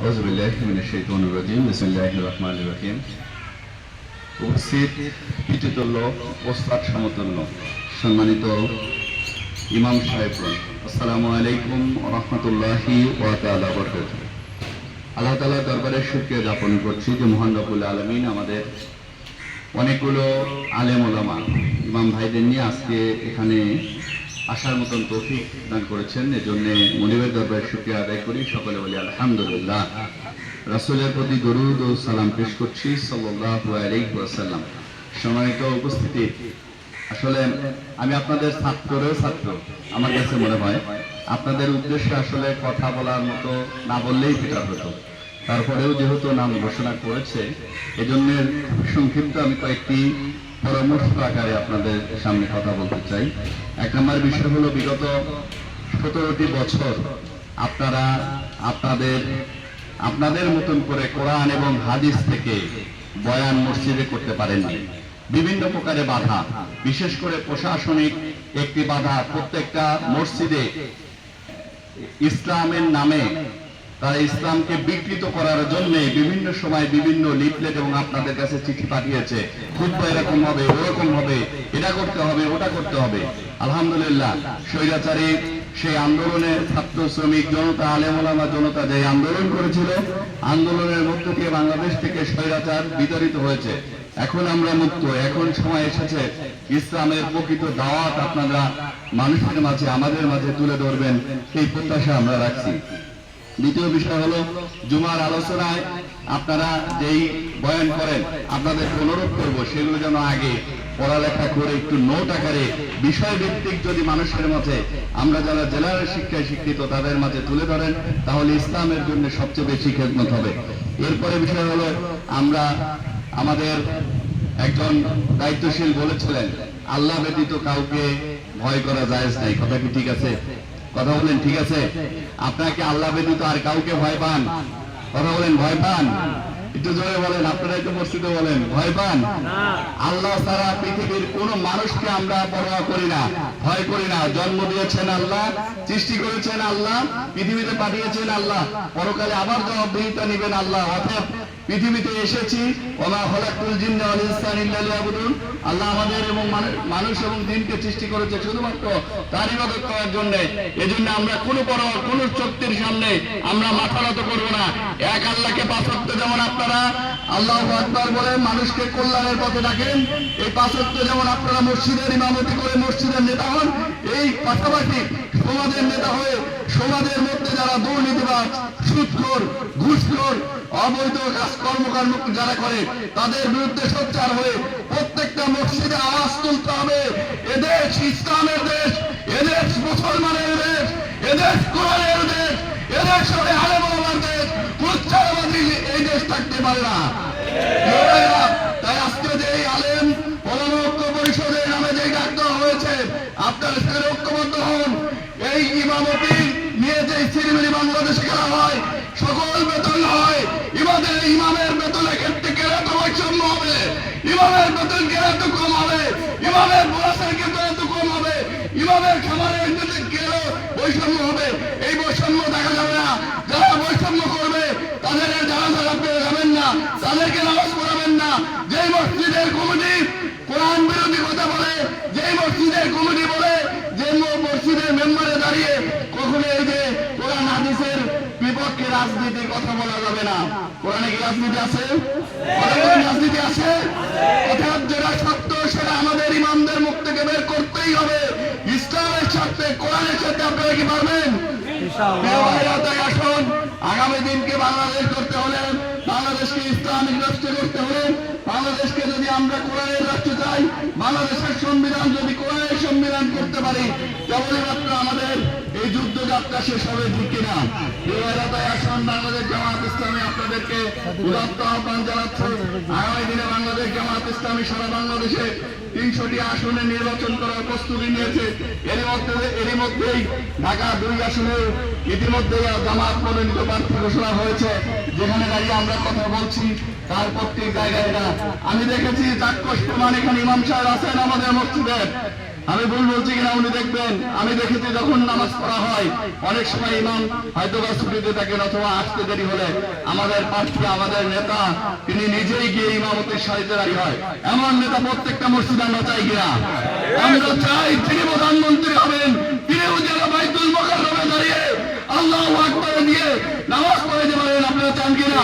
أعوذ بالله من الشيطان الرجيم بسم الله الرحمن الرحيم উপস্থিত পিতৃতুল্য ওস্তাদ সমতুল্য সম্মানিত ইমাম সাহেবগণ আসসালামু আলাইকুম রহমতুল্লাহি ওয়াতালা বরকাত আল্লাহ তালা দরবারে শুক্রিয়া জ্ঞাপন করছি যে মোহান রবুল আলমিন আমাদের অনেকগুলো আলেম ওলামা ইমাম ভাইদের নিয়ে আজকে এখানে আসার মতন তৌফিক দান করেছেন। এজন্য মনিবের দরবারে শুক্রিয়া আদায় করি। সকলে বলি আলহামদুলিল্লাহ। রাসুলের প্রতি দরুদ ও সালাম পেশ করছি আলাইহি সম্মানিত উপস্থিতি, আসলে আমি আপনাদের ছাত্রেরও ছাত্র, আমার কাছে মনে হয়, আপনাদের উদ্দেশ্যে আসলে কথা বলার মতো না বললেই বেটার হতো। তারপরেও যেহেতু নাম ঘোষণা করেছে, এজন্য সংক্ষিপ্ত আমি কয়েকটি পরামর্শ আকারে আপনাদের সামনে কথা বলতে চাই। এক নম্বর বিষয় হলো, বিগত সতেরোটি বছর আপনারা আপনাদের আপনাদের মতন করে কোরআন এবং হাদিস থেকে বয়ান মসজিদে করতে পারেননি। বিভিন্ন প্রকারে বাধা, বিশেষ করে প্রশাসনিক একটি বাধা, প্রত্যেকটা মসজিদে ইসলামের নামে তারা ইসলামকে বিকৃত করার জন্য বিভিন্ন সময় বিভিন্ন লিফলেট এবং আপনাদের কাছে চিঠি পাঠিয়েছে। খুব এরকম হবে, ওরকম হবে, এটা করতে হবে, ওটা করতে হবে। আলহামদুলিল্লাহ, স্বৈরাচারী, সেই আন্দোলনে ছাত্র শ্রমিক জনতা আলেমোলামা জনতা যে আন্দোলন করেছিল, আন্দোলনের মধ্য দিয়ে বাংলাদেশ থেকে স্বৈরাচার বিতরিত হয়েছে। এখন আমরা মুক্ত, এখন সময় এসেছে, ইসলামের প্রকৃত দাওয়াত আপনারা মানুষের মাঝে, আমাদের মাঝে তুলে ধরবেন, সেই প্রত্যাশা আমরা রাখছি। দ্বিতীয় বিষয় হলো জুমার আলোচনায় আপনারা যেই বয়ান করেন, আপনাদের অনুরোধ করব সেগুলো যেন আগে পড়ালেখা করে একটু নোট আকারে বিষয় ভিত্তিক যদি মানুষের মাঝে আমরা যারা জেলার শিক্ষায় শিক্ষিত তাদের মাঝে তুলে ধরেন, তাহলে ইসলামের জন্য সবচেয়ে বেশি খেদমত হবে। এরপরে বিষয় হলো আমরা আমাদের একজন দায়িত্বশীল বলেছিলেন, আল্লাহ ব্যতীত কাউকে ভয় করা যায় নাই। কথা কি ঠিক আছে? কথা বলেন, ঠিক আছে? আপনাকে আল্লাহ ব্যতীত আর কাউকে ভয় পান। কথা বলেন, ভয় পান? একটু জোরে বলেন, আপনারা একটু মসজিদে বলেন, ভয় পান? আল্লাহ ছাড়া পৃথিবীর কোন মানুষকে আমরা পরোয়া করি না, ভয় করি না। জন্ম দিয়েছেন আল্লাহ, সৃষ্টি করেছেন আল্লাহ, পৃথিবীতে পাঠিয়েছেন আল্লাহ। পরকালে আবার জবাবদিহিতা নিবেন আল্লাহ, অতএব পৃথিবীতে এসেছি। ওমা হলাকুল জিন্না আল্লাহ আমাদের এবং মানুষ এবং দিনকে সৃষ্টি করেছে শুধুমাত্র তার ইবাদত করার জন্য। এজন্য আমরা কোন পরোয়া, কোন শক্তির সামনে আমরা মাথা নত করব না। এক আল্লাহকে পাঁচত্ব যেমন আপনারা, আল্লাহ আকবার বলে মানুষকে কল্যাণের পথে ডাকেন। এই পাঁচত্ব যেমন আপনারা মসজিদের ইমামতি করে মসজিদের নেতা হন, এই পাশাপাশি সমাজের নেতা হয়ে সমাজের মধ্যে যারা দুর্নীতিবাজ, সুৎখোর, ঘুষখোর, অবৈধ কাজ কর্মকাণ্ড যারা করে, তাদের বিরুদ্ধে সোচ্চার হয়ে প্রত্যেকটা মসজিদে আওয়াজ তুলতে হবে। এদেশ ইসলামের দেশ, এদেশ মুসলমানের দেশ, এদেশ কোরআনের দেশ, এদেশ হবে আলেমার দেশ। প্রচারবাদী এই দেশ থাকতে পারে না। তাই আজকে যে আলেম পরমক্ষ পরিষদের নামে যে ডাক দেওয়া হয়েছে, আপনারা সেখানে ঐক্যবদ্ধ হন। এই ইমামতি নিয়ে যে সিনেমানি বাংলাদেশে খেলা হয়, সকল বেতন হয়। ইমাদের, ইমামের বেতনের ক্ষেত্রে কেন এত বৈষম্য হবে, ইমামের বেতন কেন এত কম হবে, ইমামের বোনাসের ক্ষেত্রে এত কম হবে, ইমামের খাবারের ক্ষেত্রে কেন বৈষম্য হবে। এই বৈষম্য দেখা যাবে না। যারা বৈষম্য করবে, তাদের জানাজা আপনি যাবেন না। তাদেরকে নামাজ পড়াবেন না। যেই মসজিদের কমিটি কোরআন বিরোধী কথা বলে, যেই মসজিদের কমিটি বলে যে মসজিদের মেম্বারে দাঁড়িয়ে কখনো এই যে কোরআন হাদিসের বিপক্ষে রাজনীতির কথা বলা যাবে না কোরআনে কি রাজনীতি আছে? রাজনীতি আছে? অর্থাৎ যেটা সত্য সেটা আমাদের ইমামদের মুখ থেকে বের করতেই হবে। ইসলামের সাথে কোরআনের সাথে আপনারা কি পারবেন? আসুন আগামী দিনকে বাংলাদেশ করতে হলে বাংলাদেশকে ইসলামিক রাষ্ট্র করতে হলে বাংলাদেশকে যদি আমরা কোরআনের রাষ্ট্র চাই বাংলাদেশের সংবিধান যদি কোরআনের সংবিধান করতে পারি তবেই মাত্র আমাদের এই যুদ্ধ যাত্রা শেষ হবে ঠিক কিনা? তাই আসুন, বাংলাদেশ জামাত ইসলামী আপনাদেরকে উদাত্ত আহ্বান জানাচ্ছে। আগামী দিনে বাংলাদেশ জামাত ইসলামী সারা বাংলাদেশে তিনশোটি আসনে নির্বাচন করার প্রস্তুতি নিয়েছে। এর মধ্যে, এরই মধ্যেই ঢাকা দুই আসনে ইতিমধ্যেই জামাত মনোনীত প্রার্থী ঘোষণা হয়েছে। যেখানে দাঁড়িয়ে আমরা কথা বলছি, তার প্রত্যেক জায়গায় আমি দেখেছি চাক্ষুষ প্রমাণ এখানে ইমাম সাহেব আছেন আমাদের মসজিদের আমি ভুল বলছি কিনা উনি দেখবেন। আমি দেখেছি যখন নামাজ পড়া হয়, অনেক সময় ইমাম হয়তো বা ছুটিতে থাকেন অথবা আসতে দেরি হলে। আমাদের প্রার্থী, আমাদের নেতা, তিনি নিজেই গিয়ে ইমামতির সারিতে দাঁড়িয়ে হয়। এমন নেতা প্রত্যেকটা মসজিদে আমরা চাই কিনা? আমরা চাই তিনি প্রধানমন্ত্রী হবেন তিনি উজালা বাইতুল মোকাররমে দাঁড়িয়ে আল্লাহ আকবর দিয়ে নামাজ পড়ে যে পারেন। আপনারা চান কিনা?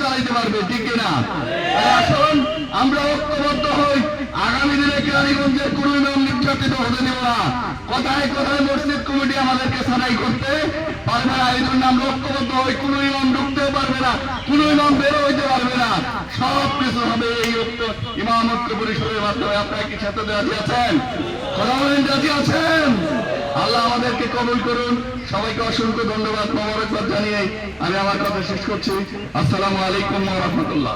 চালাইতে পারবে, ঠিক কিনা? আসুন, আমরা ঐক্যবদ্ধ হই। আগামী দিনে কেরানীগঞ্জের কোন নির্যাতিত হতে না। মসজিদ কমিটি আমাদেরকে সারাই করতে পারবে না, এই জন্য আমরা ঐক্যবদ্ধ হই। কোন ইমাম ঢুকতেও পারবে না কোন ইমাম বেরো হইতে পারবে না। সব কিছু হবে এই ঐক্য ইমাম ঐক্য পরিষদের মাধ্যমে। আপনারা কি রাজি আছেন? কথা বলেন আছেন? আল্লাহ আমাদেরকে কবুল করুন। সবাইকে অসংখ্য ধন্যবাদ মোবারকবাদ জানিয়ে আমি আমার কথা শেষ করছি। আসসালামু আলাইকুম রহমতুল্লাহ।